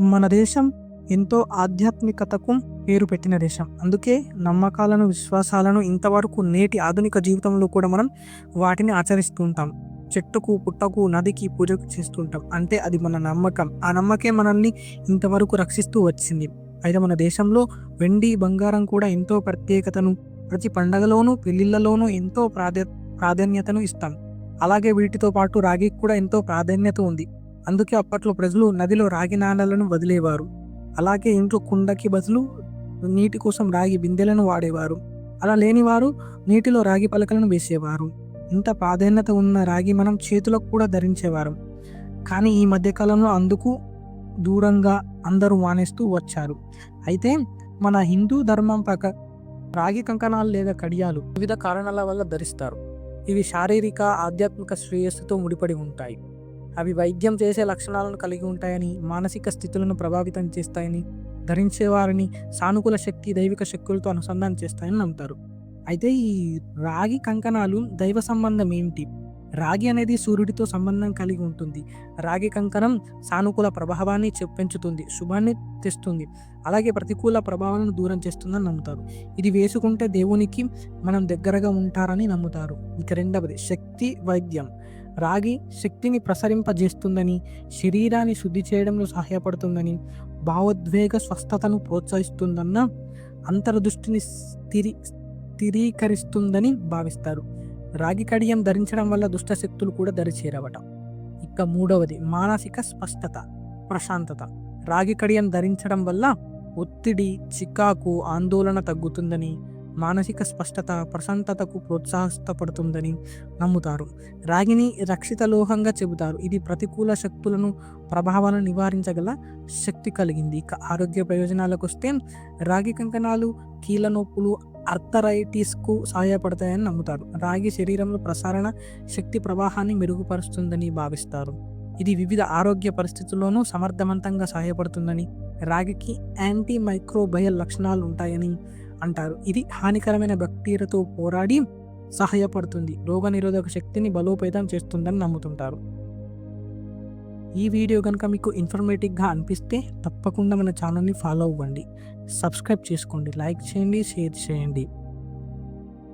మన దేశం ఎంతో ఆధ్యాత్మికతకు పేరు పెట్టిన దేశం. అందుకే నమ్మకాలను విశ్వాసాలను ఇంతవరకు నేటి ఆధునిక జీవితంలో కూడా మనం వాటిని ఆచరిస్తుంటాం చెట్టుకు పుట్టకు నదికి పూజకు చేస్తుంటాం అంటే అది మన నమ్మకం. ఆ నమ్మకే మనల్ని ఇంతవరకు రక్షిస్తూ వచ్చింది. అయితే మన దేశంలో వెండి బంగారం కూడా ఎంతో ప్రత్యేకతను ప్రతి పండగలోనూ పెళ్ళిళ్ళలోనూ ఎంతో ప్రాధా ప్రాధాన్యతను ఇస్తాం. అలాగే వీటితో పాటు రాగికి కూడా ఎంతో ప్రాధాన్యత ఉంది. అందుకే అప్పట్లో ప్రజలు నదిలో రాగి నాణాలను వదిలేవారు. అలాగే ఇంట్లో కుండకి బదులు నీటి కోసం రాగి బిందెలను వాడేవారు. అలా లేనివారు నీటిలో రాగి పలకలను వేసేవారు. ఇంత ప్రాధాన్యత ఉన్న రాగి మనం చేతులకు కూడా ధరించేవారు. కానీ ఈ మధ్యకాలంలో అందుకు దూరంగా అందరూ మానేస్తూ వచ్చారు. అయితే మన హిందూ ధర్మం ప్రక రాగి కంకణాలు లేదా కడియాలు వివిధ కారణాల వల్ల ధరిస్తారు. ఇవి శారీరక ఆధ్యాత్మిక శ్రేయస్సుతో ముడిపడి ఉంటాయి. అవి వైద్యం చేసే లక్షణాలను కలిగి ఉంటాయని మానసిక స్థితులను ప్రభావితం చేస్తాయని ధరించేవారిని సానుకూల శక్తి దైవిక శక్తులతో అనుసంధానం చేస్తాయని నమ్ముతారు. అయితే ఈ రాగి కంకణాలు దైవ సంబంధం ఏమిటి రాగి అనేది సూర్యుడితో సంబంధం కలిగి ఉంటుంది. రాగి కంకణం సానుకూల ప్రభావాన్ని పెంచుతుంది శుభాన్ని తెస్తుంది అలాగే ప్రతికూల ప్రభావాలను దూరం చేస్తుందని నమ్ముతారు. ఇది వేసుకుంటే దేవునికి మనం దగ్గరగా ఉంటారని నమ్ముతారు. ఇక రెండవది శక్తి వైద్యం. రాగి శక్తిని ప్రసరింపజేస్తుందని శరీరాన్ని శుద్ధి చేయడంలో సహాయపడుతుందని భావోద్వేగ స్వస్థతను ప్రోత్సహిస్తుందన్న అంతర్దృష్టిని స్థిరి స్థిరీకరిస్తుందని భావిస్తారు. రాగి కడియం ధరించడం వల్ల దుష్ట శక్తులు కూడా దరిచేరవట. ఇక మూడవది మానసిక స్పష్టత ప్రశాంతత. రాగి కడియం ధరించడం వల్ల ఒత్తిడి చికాకు ఆందోళన తగ్గుతుందని మానసిక స్పష్టత ప్రశాంతతకు ప్రోత్సాహపడుతుందని నమ్ముతారు. రాగిని రక్షిత లోహంగా చెబుతారు. ఇది ప్రతికూల శక్తులను ప్రభావాలను నివారించగల శక్తి కలిగింది. ఇక ఆరోగ్య ప్రయోజనాలకు వస్తే రాగి కంకణాలు కీళ్ళ నొప్పులు అర్థరైటిస్కు సహాయపడతాయని నమ్ముతారు. రాగి శరీరంలో ప్రసారణ శక్తి ప్రవాహాన్ని మెరుగుపరుస్తుందని భావిస్తారు. ఇది వివిధ ఆరోగ్య పరిస్థితుల్లోనూ సమర్థవంతంగా సహాయపడుతుందని రాగికి యాంటీ మైక్రోబయల్ లక్షణాలు ఉంటాయని అంటారు. ఇది హానికరమైన బ్యాక్టీరియాతో పోరాడి సహాయపడుతుంది. రోగనిరోధక శక్తిని బలోపేతం చేస్తుందని నమ్ముతుంటారు. ఈ వీడియో కనుక మీకు ఇన్ఫర్మేటివ్గా అనిపిస్తే తప్పకుండా మన ఛానల్ని ఫాలో అవ్వండి. సబ్స్క్రైబ్ చేసుకోండి. లైక్ చేయండి షేర్ చేయండి.